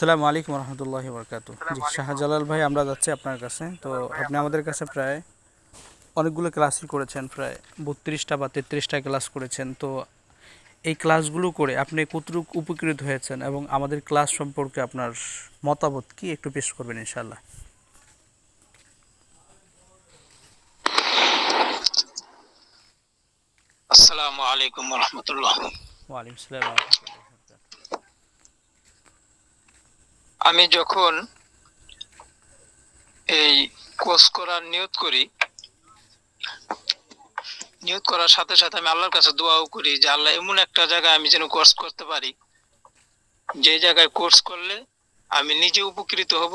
আসসালামু আলাইকুম রহমতুল্লাহ বরকাত জি শাহজালাল ভাই আমরা যাচ্ছি আপনার কাছে। তো আপনি আমাদের কাছে প্রায় অনেকগুলো ক্লাসই করেছেন প্রায় বত্রিশটা বা তেত্রিশটা ক্লাস করেছেন। তো এই ক্লাসগুলো করে আপনি কতটুকু উপকৃত হয়েছেন এবং আমাদের ক্লাস সম্পর্কে আপনার মতামত কি একটু পেশ করবেন ইনশাল্লাহ আসসালামু আলাইকুম রহমতুল্লাহ। ওয়ালাইকুম আসসালাম। আমি যখন এই কোর্স করার নিয়ত করি, নিয়ত করার সাথে সাথে আমি আল্লাহর কাছে দোয়াও করি যে, আল্লাহ, এমন একটা জায়গায় আমি যেন কোর্স করতে পারি। যে জায়গায় কোর্স করলে আমি নিজে উপকৃত হব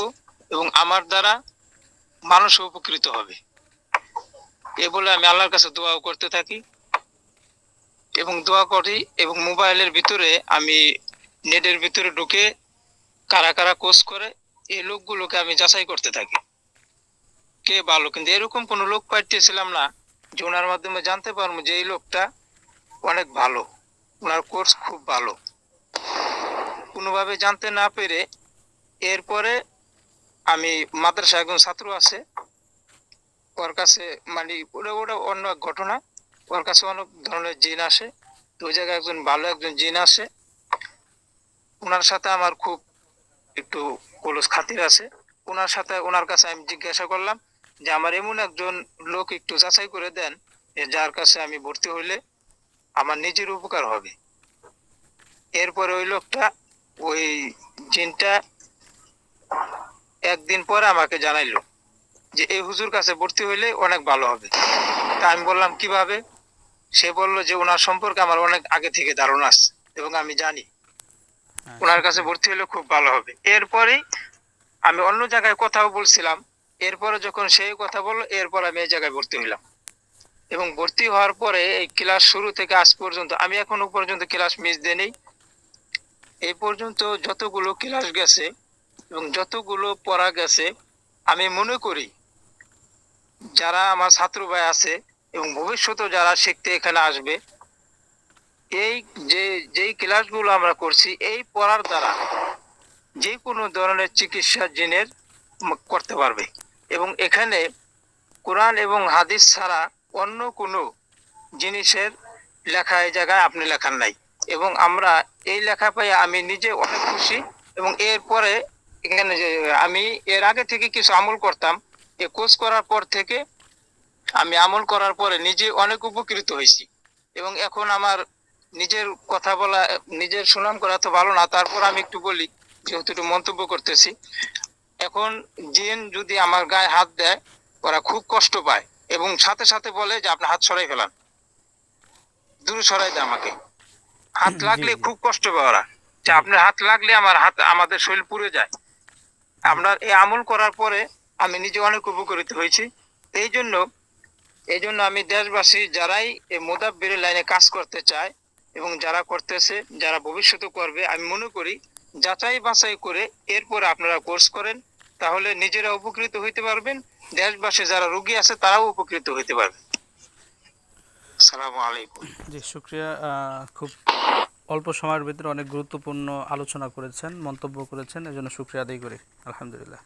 এবং আমার দ্বারা মানুষও উপকৃত হবে। এ বলে আমি আল্লাহর কাছে দোয়াও করতে থাকি এবং দোয়া করি এবং মোবাইলের ভিতরে আমি নেটের ভিতরে ঢুকে কারা কারা কোর্স করে, এই লোকগুলোকে আমি যাচাই করতে থাকি। কে ভালো, কিন্তু এরকম কোনো লোক পাইতেছিলাম না যে ওনার মাধ্যমে জানতে পারব যে এই লোকটা অনেক ভালো, ওনার কোর্স খুব ভালো। কোনোভাবে জানতে না পেরে এরপরে আমি মাদ্রাসা একজন ছাত্র আছে, ওর কাছে মানে ওটা ওটা অন্য এক ঘটনা, ওর কাছে অনেক ধরনের জিন আসে, তো ওই জায়গায় একজন ভালো একজন জিন আসে। ওনার সাথে আমার খুব একটু কলস খাতির আছে। ওনার সাথে ওনার কাছে আমি জিজ্ঞাসা করলাম যে, আমার এমন একজন লোক একটু যাচাই করে দেন যার কাছে আমি ভর্তি হইলে আমার নিজের উপকার হবে। এরপরে ওই লোকটা ওই জিনটা একদিন পরে আমাকে জানাইলো যে, এই হুজুর কাছে ভর্তি হইলে অনেক ভালো হবে। তা আমি বললাম, কীভাবে? সে বলল যে ওনার সম্পর্কে আমার অনেক আগে থেকে ধারণা আছে এবং আমি জানি। ওনার কাছে ভর্তি হলে খুব ভালো হবে। এরপরেই আমি অন্য জায়গায় কথাও বলছিলাম। এরপরে যখন সেই কথা বলল, এরপর আমি এই জায়গায় ভর্তি হইলাম। এবং ভর্তি হওয়ার পরে এই ক্লাস শুরু থেকে আজ পর্যন্ত, আমি এখনও পর্যন্ত ক্লাস মিস দেই এই পর্যন্ত যতগুলো ক্লাস গেছে এবং যতগুলো পড়া গেছে, আমি মনে করি যারা আমার ছাত্র ভাই আছে এবং ভবিষ্যতেও যারা শিখতে এখানে আসবে এই যে, যেই ক্লাসগুলো আমরা করছি, এই পড়ার দ্বারা যে কোনো ধরনের চিকিৎসা জিনের করতে পারবে। এবং এখানে কোরআন এবং হাদিস ছাড়া অন্য কোনো জিনিসের লেখা এই জায়গায় আপনি লেখার নাই। এবং আমরা এই লেখা পাই আমি নিজে অনেক খুশি, এবং এরপরে এখানে যে আমি এর আগে থেকে কিছু আমল করতাম, এ কোর্স করার পর থেকে আমি আমল করার পরে নিজে অনেক উপকৃত হয়েছি। এবং এখন আমার নিজের কথা বলা নিজের সুনাম করা তো ভালো না তারপর আমি একটু বলি যেহেতু একটু মন্তব্য করতেছি। এখন জিন যদি আমার গায়ে হাত দেয় ওরা খুব কষ্ট পায় এবং সাথে সাথে বলে যে আপনি হাত সরাই ফেলান। দূরে সরাই দেয় আমাকে। হাত লাগলে খুব কষ্ট পায় ওরা। যে আপনার হাত লাগলে আমার হাত আমাদের শরীর পুড়ে যায়। আপনার এই আমল করার পরে আমি নিজে অনেক উপকৃত হয়েছি। এই জন্য এই জন্য আমি দেশবাসী যারাই এই মোদাব্বিরের লাইনে কাজ করতে চায় এবং যারা করতেছে, যারা ভবিষ্যতে করবে, আমি মনে করি যাচাই বাছাই করে এরপরে আপনারা কোর্স করেন, তাহলে নিজেরা উপকৃত হইতে পারবেন, দেশবাসী যারা রোগী আছে তারাও উপকৃত হইতে পারবে। আলাইকুম। জি, শুক্রিয়া খুব অল্প সময়ের ভিতরে অনেক গুরুত্বপূর্ণ আলোচনা করেছেন, মন্তব্য করেছেন, এজন্য শুক্রিয়া আদায় করি। আলহামদুলিল্লাহ।